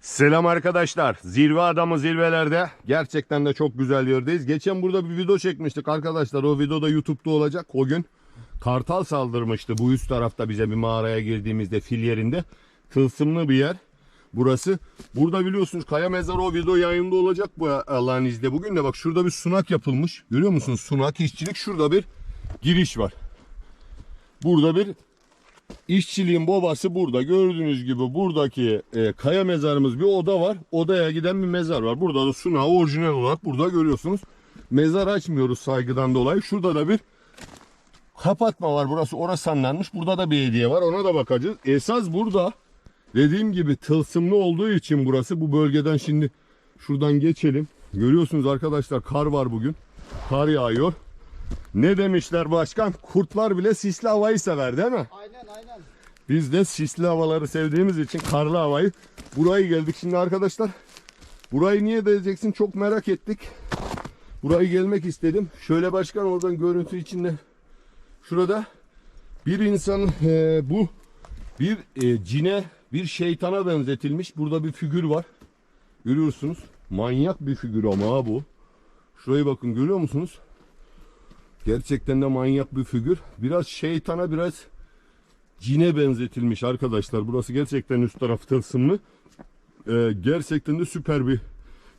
Selam arkadaşlar. Zirve adamı zirvelerde. Gerçekten de çok güzel yerdeyiz. Geçen burada bir video çekmiştik arkadaşlar. O video da YouTube'da olacak. O gün kartal saldırmıştı bu üst tarafta bize bir mağaraya girdiğimizde fil yerinde. Tılsımlı bir yer. Burası. Burada biliyorsunuz kaya mezarı o video yayında olacak bu Allah'ın izniyle. Bugün de bak şurada bir sunak yapılmış. Görüyor musunuz? Sunak işçilik. Şurada bir giriş var. Burada bir İşçiliğin babası burada. Gördüğünüz gibi buradaki e, kaya mezarımız bir oda var. Odaya giden bir mezar var. Burada da sunağı orijinal olarak burada görüyorsunuz. Mezar açmıyoruz saygıdan dolayı. Şurada da bir kapatma var. Burası orasanlanmış. Burada da bir hediye var. Ona da bakacağız. Esas burada dediğim gibi tılsımlı olduğu için burası bu bölgeden şimdi şuradan geçelim. Görüyorsunuz arkadaşlar kar var bugün. Kar yağıyor. Ne demişler başkan? Kurtlar bile sisli havayı sever değil mi? Aynen. Biz de sisli havaları sevdiğimiz için karlı havayı burayı geldik şimdi arkadaşlar. Burayı niye diyeceksin çok merak ettik. Burayı gelmek istedim. Şöyle başkan oradan görüntü içinde şurada bir insan e, bu bir e, cine bir şeytana benzetilmiş. Burada bir figür var. Görüyorsunuz. Manyak bir figür ama ha bu. Şurayı bakın görüyor musunuz? Gerçekten de manyak bir figür. Biraz şeytana biraz cine benzetilmiş arkadaşlar. Burası gerçekten üst taraf tılsımlı. Ee, gerçekten de süper bir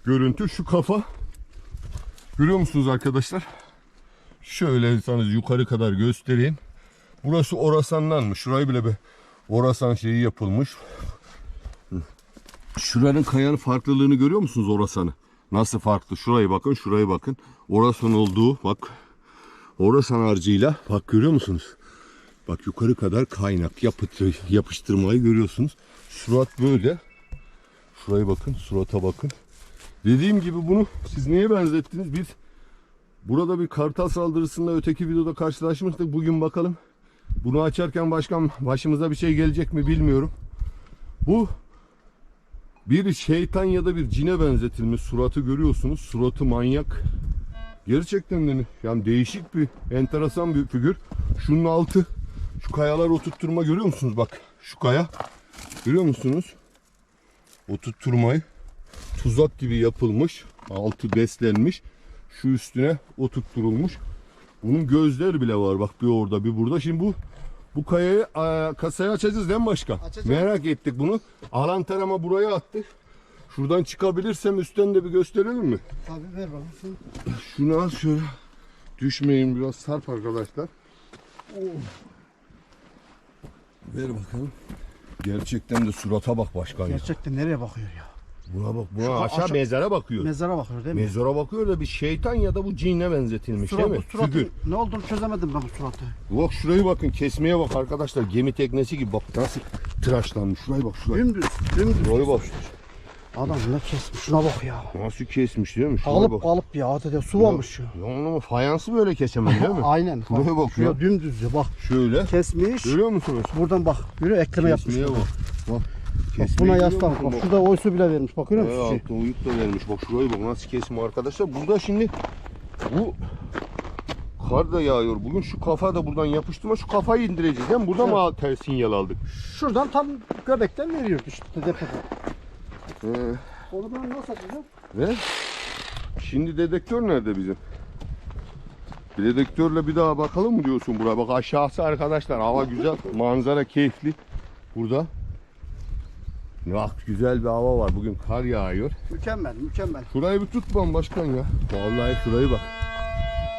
görüntü. Şu kafa görüyor musunuz arkadaşlar? Şöyle sana yukarı kadar göstereyim. Burası orasanlanmış. Şurayı bile bir orasan şeyi yapılmış. Şuranın kayanın farklılığını görüyor musunuz orasanı? Nasıl farklı? Şurayı bakın, şurayı bakın. Orasan olduğu bak. Orasan harcıyla bak görüyor musunuz? Bak yukarı kadar kaynak yapıtı, yapıştırmayı görüyorsunuz. Surat böyle. Şuraya bakın, surata bakın. Dediğim gibi bunu siz neye benzettiniz? Biz burada bir kartal saldırısında öteki videoda karşılaşmıştık. Bugün bakalım. Bunu açarken başkan başımıza bir şey gelecek mi bilmiyorum. Bu bir şeytan ya da bir cine benzetilmiş suratı görüyorsunuz. Suratı manyak. Gerçekten yani değişik bir enteresan bir figür. Şunun altı şu kayalar oturtturma görüyor musunuz bak şu kaya görüyor musunuz? Oturtturmayı tuzak gibi yapılmış altı beslenmiş şu üstüne oturtturulmuş. Bunun gözleri bile var bak bir orada bir burada. Şimdi bu bu kayayı kasaya açacağız değil mi başkan? Açacağız. Merak ettik bunu. Alan tarama buraya attık. Şuradan çıkabilirsem üstten de bir gösterelim mi? Tabii ver bana. Şunu. Şunu al şöyle. Düşmeyin biraz sarp arkadaşlar. Ver bakalım. Gerçekten de surata bak başkan ya. Gerçekten nereye bakıyor ya? Buna bak. Buna Şu aşağı, aşağı- mezara bakıyor. Mezara bakıyor değil mi? Mezara bakıyor da bir şeytan ya da bu cinne benzetilmiş Surat, değil mi? bu suratın Figür. ne olduğunu çözemedim ben bu suratı. Bak şurayı bakın kesmeye bak arkadaşlar. Gemi teknesi gibi bak nasıl tıraşlanmış. Şuraya bak şuraya. Dümdüz, dümdüz. Şuraya bak. Adam ne kesmiş şuna bak ya. Nasıl kesmiş değil mi? Şuraya Alıp bak. alıp ya adeta su varmış ya. Ya onu fayansı böyle kesemem değil mi? Aynen. Buraya bak Şuraya ya. dümdüz ya bak. Şöyle. Kesmiş. Görüyor musunuz? Buradan bak. Yürü ekleme yapmış. Kesmeye bak. Bak. Bak, buna görüyor yaslan. Bak şurada oysu bile vermiş. Bak görüyor musun? Evet, uyuk da vermiş. Bak şurayı bak nasıl kesme arkadaşlar. Burada şimdi bu kar da yağıyor. Bugün şu kafa da buradan yapıştırma. Şu kafayı indireceğiz. değil mi? Burada mı ters sinyal aldık? Şuradan tam göbekten veriyor işte tepeden. Ee, Onu ben nasıl açacağım? ve şimdi dedektör nerede bizim? Bir dedektörle bir daha bakalım mı diyorsun buraya? Bak aşağısı arkadaşlar. Hava güzel. Manzara keyifli. Burada. Bak güzel bir hava var. Bugün kar yağıyor. Mükemmel, mükemmel. Şurayı bir tutmam başkan ya. Vallahi şurayı bak.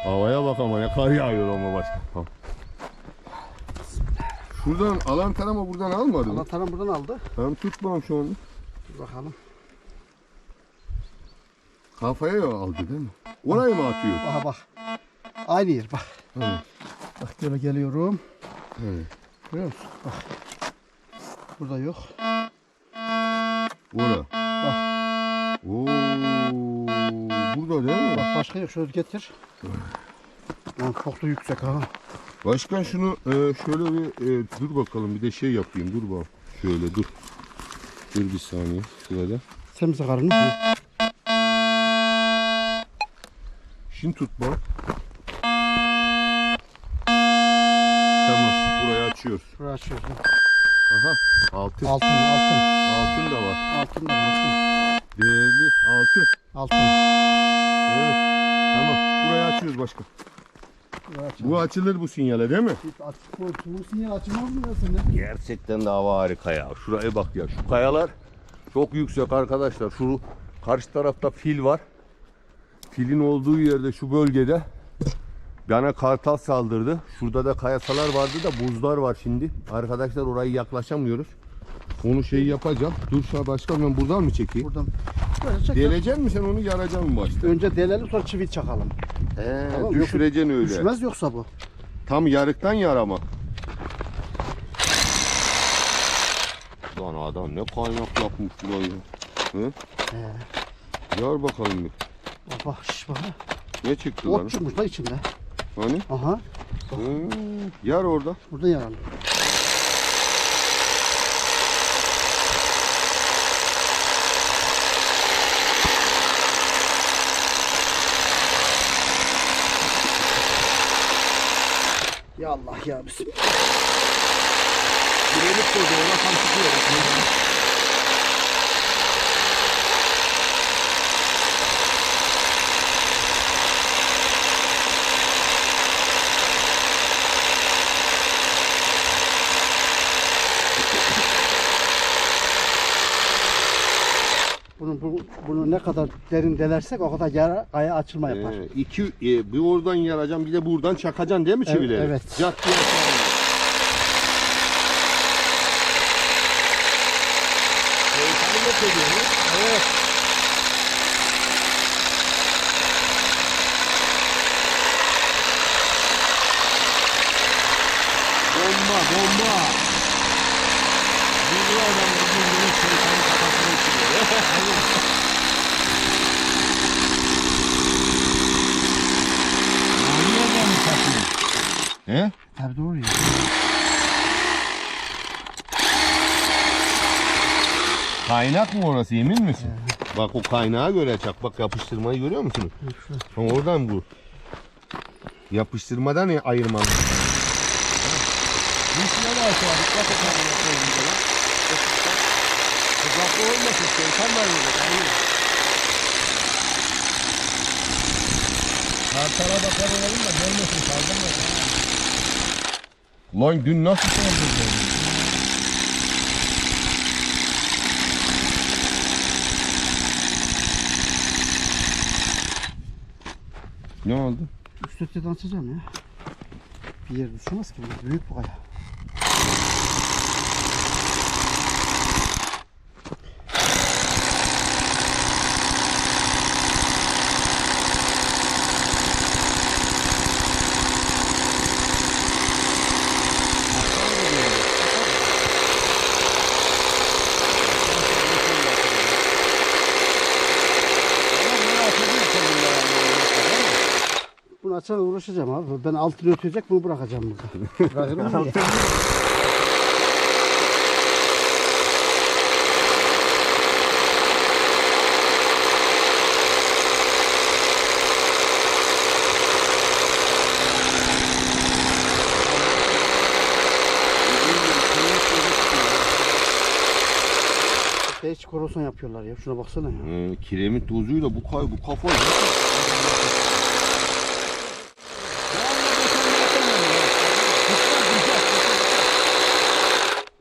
Havaya bak ama ne kar yağıyor ama başkan. Tamam. Şuradan alan tarama buradan almadı mı? Allah taran buradan aldı. Ben tutmam şu anda. Bakalım. Kafaya ya aldı değil mi? Oraya mı atıyor? Aha bak. Aynı yer bak. Evet. Bak böyle geliyorum. Evet. Görüyor musun? Bak. Burada yok. Ora. Bak. Oo, burada değil mi? Bak başka yok. Şöyle getir. Lan çok da yüksek ha. Başkan şunu e, şöyle bir e, dur bakalım bir de şey yapayım dur bak. Şöyle dur. Dur bir saniye şurada. Sen misin karını? Şimdi tut bak. Tamam burayı açıyoruz. Şurayı açıyoruz. Aha altın. Altın, altın. Altın da var. Altın da var. Altı. Altın. Evet. Tamam. Burayı açıyoruz başka. Bu açılır bu sinyale değil mi? Açık bu, bu sinyal açılmaz mı ya senin? Gerçekten de hava harika ya. Şuraya bak ya. Şu kayalar çok yüksek arkadaşlar. Şu karşı tarafta fil var. Filin olduğu yerde şu bölgede bana kartal saldırdı. Şurada da kayasalar vardı da buzlar var şimdi. Arkadaşlar orayı yaklaşamıyoruz. Onu şey yapacağım. Dur şu başkan ben buradan mı çekeyim? Buradan böyle. Deleceksin mi sen onu yaracaksın mı başta? Önce delelim sonra çivi çakalım. He, Tamam, düşüreceksin öyle. Düşmez yoksa bu. Tam yarıktan yarama. Lan adam ne kaynak yapmış burayı. Hı? He. Yar bakalım bir. Bak şiş bak. Ne çıktı lan? Ot çıkmış da içinde. Hani? Aha. Hı, yar orada. Burada yaralı. Allah ya bismillah. Girelim koydu ona tam çıkıyor. Bunu, bu, bunu ne kadar derin delersek o kadar yara, kaya açılma yapar. Ee, iki, e, bir oradan yaracaksın bir de buradan çakacaksın değil mi Evet, çivileri? evet. Cak diye? Evet. Bomba, bomba. Bir adam bugün bunun şeytanı kafasına uçuruyor. He? Tabii doğru ya. Kaynak mı orası emin misin? Bak o kaynağa göre çak. Bak yapıştırmayı görüyor musunuz? Ha, oradan bu. Yapıştırmadan ya- ayırman. Üstüne de aşağı dikkat et amına koyayım da lan. Uzakta olmasın şeytan var burada. Hayır. Kartala bakar olalım da gelmesin saldırmasın. Lan dün nasıl saldırdın? Ne oldu? Üst üste dansacağım ya. Bir yer düşmez ki. bu Büyük bu kaya. Bunu açana uğraşacağım abi. Ben altını ötecek bunu bırakacağım burada. Bırakırım mı? Hiç korozyon yapıyorlar ya. Şuna baksana ya. Ee, kiremit tozuyla bu kay bu kafa.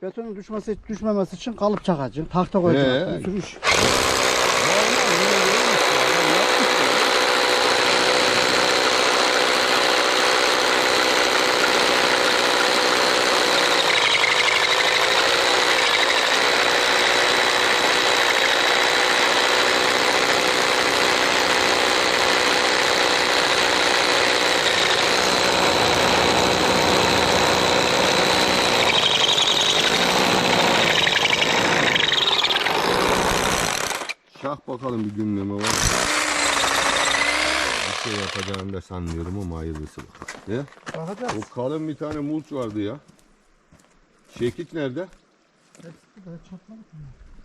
Betonun düşmesi, düşmemesi için kalıp çakacaksın. Tahta koyacaksın. Ee? Bir bakalım bir gündeme var. Bir şey yapacağını da sanmıyorum ama hayırlısı bakalım. Ne? Bakacağız. O kalın bir tane mulç vardı ya. Şekit nerede?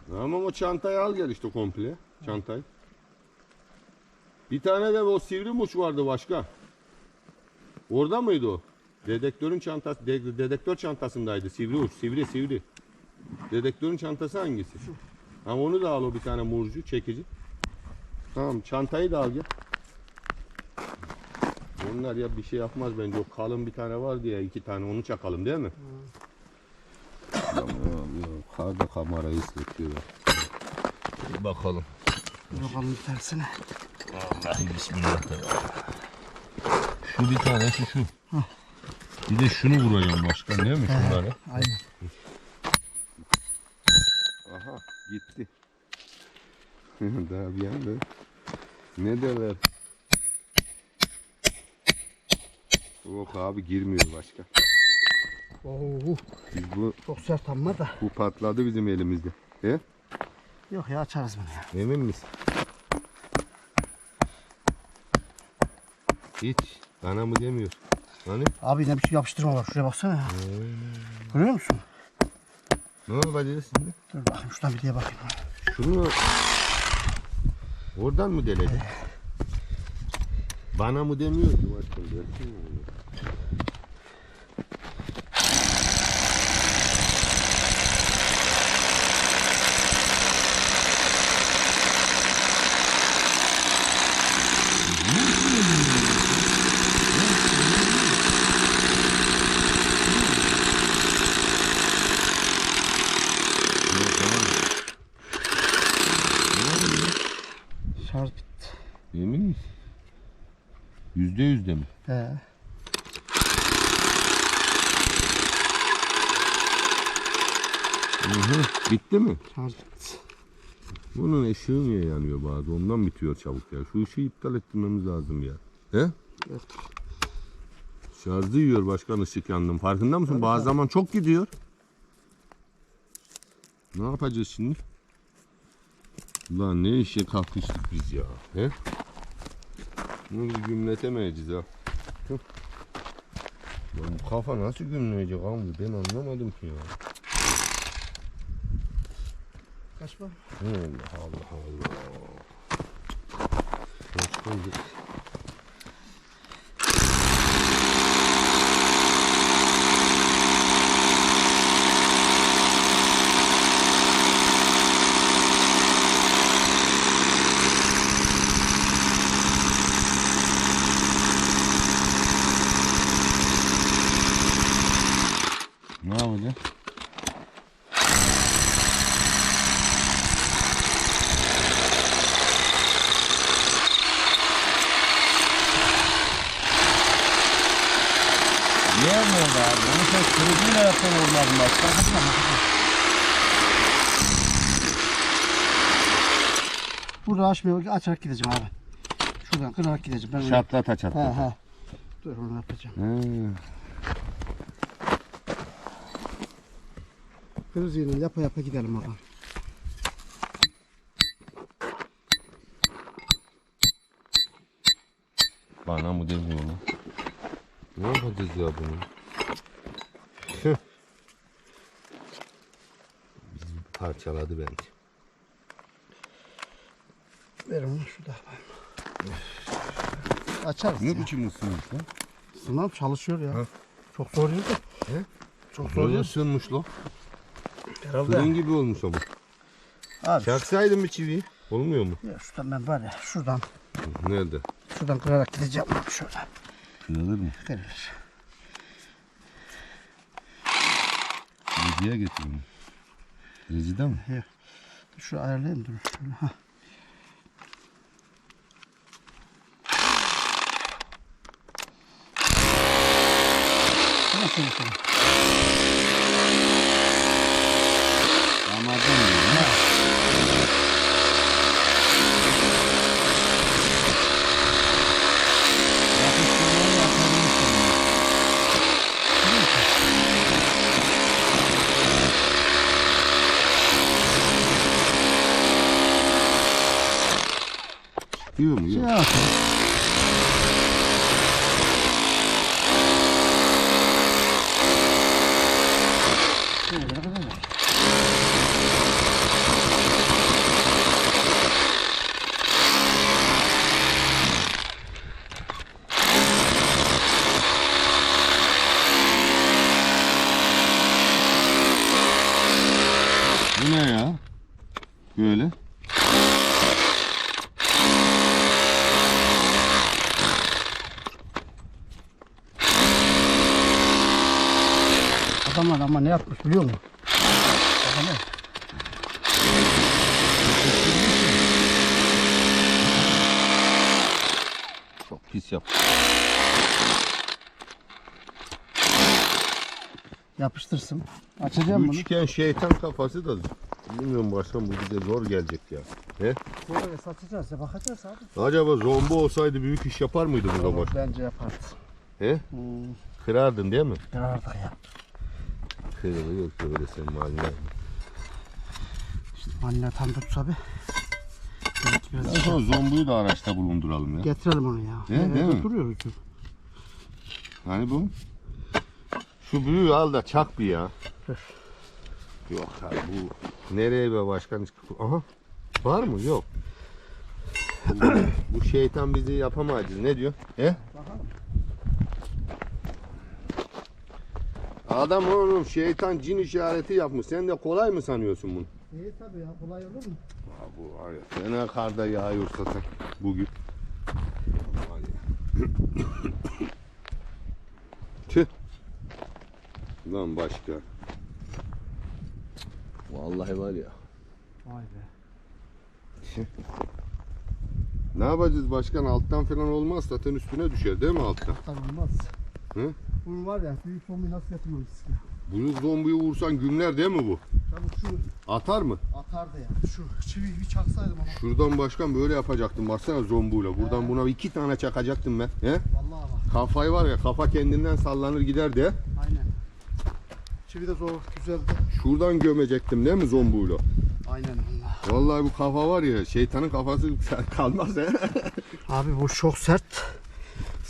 Tamam o çantayı al gel işte komple. Çantayı. Bir tane de o sivri muç vardı başka. Orada mıydı o? Dedektörün çantası, de- dedektör çantasındaydı. Sivri uç, sivri sivri. Dedektörün çantası hangisi? Ha onu da al o bir tane murcu, çekici. Tamam çantayı da al gel. Onlar ya bir şey yapmaz bence. O kalın bir tane var diye iki tane onu çakalım değil mi? Tamam ya. Karda kamerayı ısletiyorlar. Bir bakalım. Bakalım bir tanesine. Vallahi bismillah. Şu bir tanesi şu. Bir de şunu vuracağım başkan değil mi şunları? Aynen. Gitti. Daha bir anda. Ne derler? Yok abi girmiyor başka. Oo, Biz bu çok sert amma da. bu patladı bizim elimizde. He? Yok ya açarız bunu ya. Emin misin? Hiç bana mı demiyor. Hani Abi ne biçim yapıştırma var şuraya baksana ya. Görüyor musun? Ne yapacağız şimdi? Dur bakayım şuradan bir diye bakayım. Şunu oradan mı delecek? Bana mı demiyor ki başkan? Dersin mi bunu? Şarj bitti. Emin misin? Yüzde yüzde mi? He. Hı. Bitti mi? Şarj bitti. Bunun ışığı niye yanıyor bazı? Ondan bitiyor çabuk ya. Şu ışığı iptal ettirmemiz lazım ya. He? Evet. Şarjı yiyor başkan ışık yandım. Farkında mısın? Bazı zaman çok gidiyor. Ne yapacağız şimdi? Ulan ne işe kalkıştık biz ya. He? Bunu gümletemeyeceğiz ha. Lan bu kafa nasıl gümleyecek abi? Ben anlamadım ki ya. Kaç var? Allah Allah Allah. Kaç koyduk? Ne yapacağız? Abi? Onu sen kırıcıyla yapsan olmaz mı başka? Burada açmıyor. Açarak gideceğim abi. Şuradan kırarak gideceğim. Ben Çatlata He çatlata. he. Dur onu yapacağım. He. Kırıcıyla yapa yapa gidelim oradan. Bana mı demiyor lan? Ne yapacağız ya bunu? Tüh. Bizi parçaladı bence. Ver onu şurada. Açarız. Ne ya. biçim ısınmış lan? Sınav çalışıyor ya. Ha. Çok zor yürüdü. He? Çok zor yürüdü. ısınmış lan. Herhalde. Fırın gibi olmuş ama. Abi Çaksaydın bir çiviyi. Olmuyor mu? ya şuradan ben var ya şuradan Nerede? şuradan kırarak gideceğim. Bak şuradan. Kırılır mı? Kırılır. Reciye getirin. Recide mi? Şu ayarlayayım dur. Ha. Nasıl yapalım? Anladım ya. Diyor mu? Şey Yok. yapalım. Şöyle kadar. Bu ne ya? Böyle. Adamlar ama ne yapmış biliyor musun? Adamlar. Çok pis yap. Yapıştırsın. Açacağım bunu. Üçgen şeytan kafası da bilmiyorum başkan bu bize zor gelecek ya. He? Sonra satacağız ya bakacağız abi. Acaba zombi olsaydı büyük iş yapar mıydı burada baş? Bence yapardı. He? Hmm, Kırardın değil mi? kırardık ya. Kırılır yok öyle senin haline. İşte anne tam tutsa bir. Evet, biraz En son zombiyi de araçta bulunduralım ya. Getirelim onu ya. He, değil mi? Duruyor ucu. Hani bu? Şu büyüğü al da çak bir ya. Dur. Yok abi bu nereye be başkan? Aha var mı? Yok. Bu, bu şeytan bizi yapamayacağız. Ne diyor? He? Bakalım. Adam oğlum şeytan cin işareti yapmış. Sen de kolay mı sanıyorsun bunu? İyi tabii ya kolay olur mu? Ya bu var ya fena karda yağıyorsa sen bugün. Var ya. Tüh. Lan başka. Vallahi var ya. Vay be. Ne yapacağız başkan? Alttan falan olmaz. Zaten üstüne düşer değil mi alttan? Tabii olmaz. Hı? Bunun var ya büyük bombayı nasıl yapılmamış ya. Bunu zombiyi vursan gümler değil mi bu? Çabuk şu Atar mı? atardı ya. Şu çiviyi bir çaksaydım ama. Şuradan başkan böyle yapacaktım. Baksana zombuyla. Buradan buna iki tane çakacaktım ben. He? Vallahi bak. Kafayı var ya kafa kendinden sallanır gider de. Aynen. Çivi de zor güzeldi. Şuradan gömecektim değil mi zombuyla? Aynen Allah. Vallahi bu kafa var ya şeytanın kafası kalmaz he. Abi bu çok sert.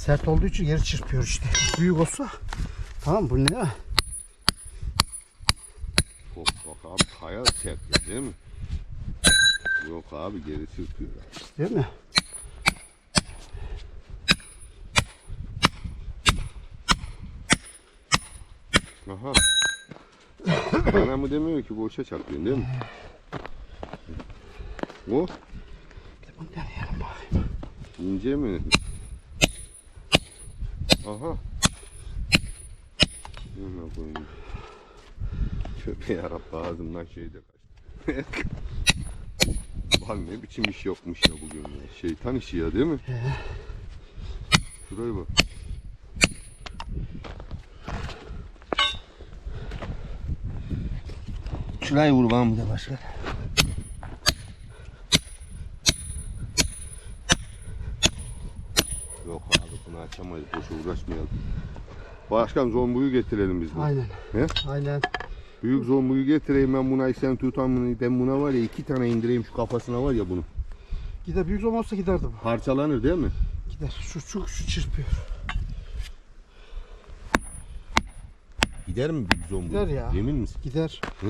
Sert olduğu için yeri çırpıyor işte. Büyük olsa tamam bu ne ya? Bak bak abi kaya sert değil mi? Yok abi geri sürtüyor. Değil mi? Aha. Bana mı demiyor ki boşa çarpıyorsun değil mi? O Bunu deneyelim bakayım. ince mi? Aha. Yana koyayım. Köpe yarabbi ağzımdan şeyde kaçtı. Lan ne biçim iş yapmış ya bugün ya. Şeytan işi ya değil mi? Şuraya bak. Şurayı vur bana bir de başka. Yok abi bunu açamayız. Boşa uğraşmayalım. Başkan zombuyu getirelim biz. de. Aynen. He? Aynen. Büyük zombuyu getireyim ben buna sen tutan bunu. Ben buna var ya iki tane indireyim şu kafasına var ya bunu. Gider büyük zaman olsa giderdi bu. Parçalanır değil mi? Gider. Şu şu şu çırpıyor. Gider mi büyük zombu? Gider ya. Emin misin? Gider. Hı?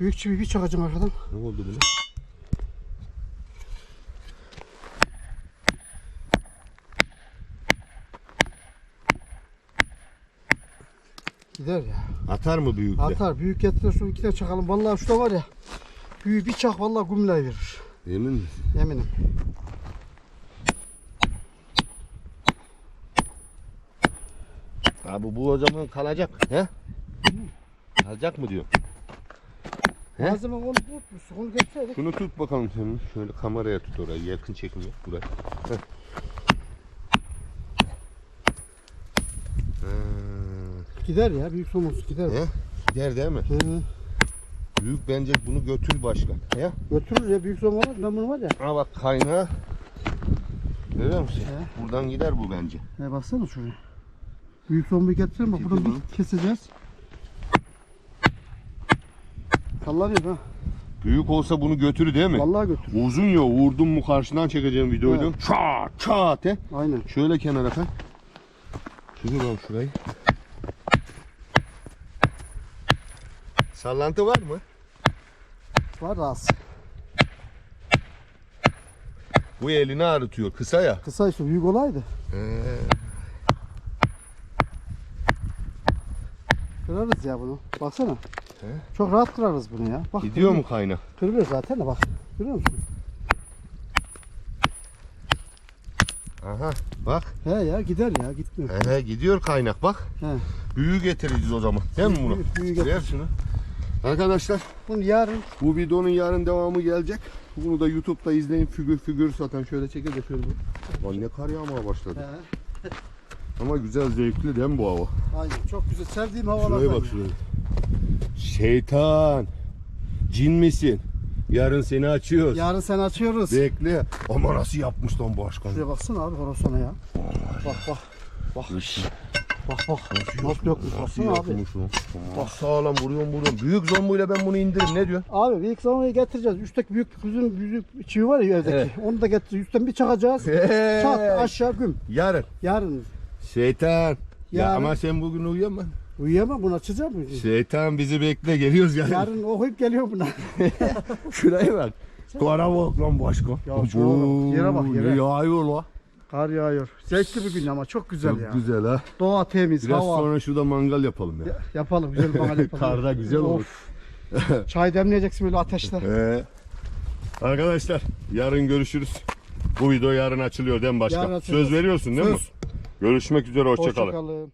Büyük çivi bir çakacağım arkadan. Ne oldu buna? Gider ya. Atar mı büyük de? Atar. Büyük getirir şu iki tane çakalım. Vallahi şurada var ya. Büyük bir çak vallahi gümlay verir. Emin misin? Eminim. Abi bu o zaman kalacak. He? Kalacak mı diyor. He? Malzeme onu tutmuşsun. Onu getirseydik. Şunu tut bakalım sen. Şöyle kameraya tut orayı. Yakın çekim yap buraya. Heh. Gider ya. Büyük somuz gider. He? Gider değil mi? Hı hı. Büyük bence bunu götür başkan. He? Götürür ya. Büyük somuz var. Ben bunu var ya. Ha bak kaynağı. Görüyor musun? He. Buradan gider bu bence. He baksana şuraya. Büyük sombayı getirelim bak buradan bir keseceğiz. Sallanıyor ha. Büyük olsa bunu götürü değil mi? Vallahi götür. Uzun ya vurdum mu karşıdan çekeceğim videoyu. Çat çat he. Aynen. Şöyle kenara kay. Şunu bak şurayı. Sallantı var mı? Var az. Bu elini ağrıtıyor kısa ya. Kısa işte büyük olaydı. Kırarız ya bunu. Baksana. He. Çok rahat kırarız bunu ya. Bak, Gidiyor kırılıyor. mu kayna? Kırılıyor zaten de bak. Görüyor musun? Aha bak. He ya gider ya gitmiyor. He, gidiyor kaynak bak. He. Büyü getireceğiz o zaman. Değil mi bunu? Büyü- büyü. Ver şunu. Arkadaşlar Bunu yarın bu videonun yarın devamı gelecek. Bunu da YouTube'da izleyin. Figür figür zaten şöyle çekil de şöyle. Lan ne kar yağmaya başladı. He. Ama güzel zevkli değil mi bu hava? Aynen çok güzel. Sevdiğim havalardan. Şuraya bak ya. şuraya. Şeytan. Cin misin? Yarın seni açıyoruz. Yarın sen açıyoruz. Bekle. Ama nasıl yapmış lan başkan? Şuraya baksana abi horosana ya. Bak bak. Bak. Bak bak. Nasıl yokmuş Nasıl baksana abi. yapmış o? Bak sağlam vuruyorum vuruyorum. Büyük zombuyla ben bunu indiririm. Ne diyorsun? Abi büyük zamanı getireceğiz. Üstteki büyük kuzun büyük çivi var ya evdeki. Evet. Onu da getireceğiz. Üstten bir çakacağız. Çat aşağı güm. Yarın. Yarın. Şeytan. Ya Yarın. ama sen bugün uyuyama. Uyuyamam bunu açacağım mı? Şeytan bizi bekle geliyoruz yarın. Yarın okuyup geliyor buna. Şuraya bak. Kara bak lan başkan. Ya bak, yere bak, yere. Ne yağıyor la. Kar yağıyor. Zevkli bir gün ama çok güzel Çok ya. güzel ha. Doğa temiz, Biraz hava. sonra şurada mangal yapalım ya. Ya- Yapalım güzel mangal yapalım. Karda güzel olur. Çay demleyeceksin böyle ateşte. Ee, arkadaşlar yarın görüşürüz. Bu video yarın açılıyor değil mi? Yarın açılıyor. Söz veriyorsun değil mi? Söz. Görüşmek üzere hoşçakalın. Hoşçakalın.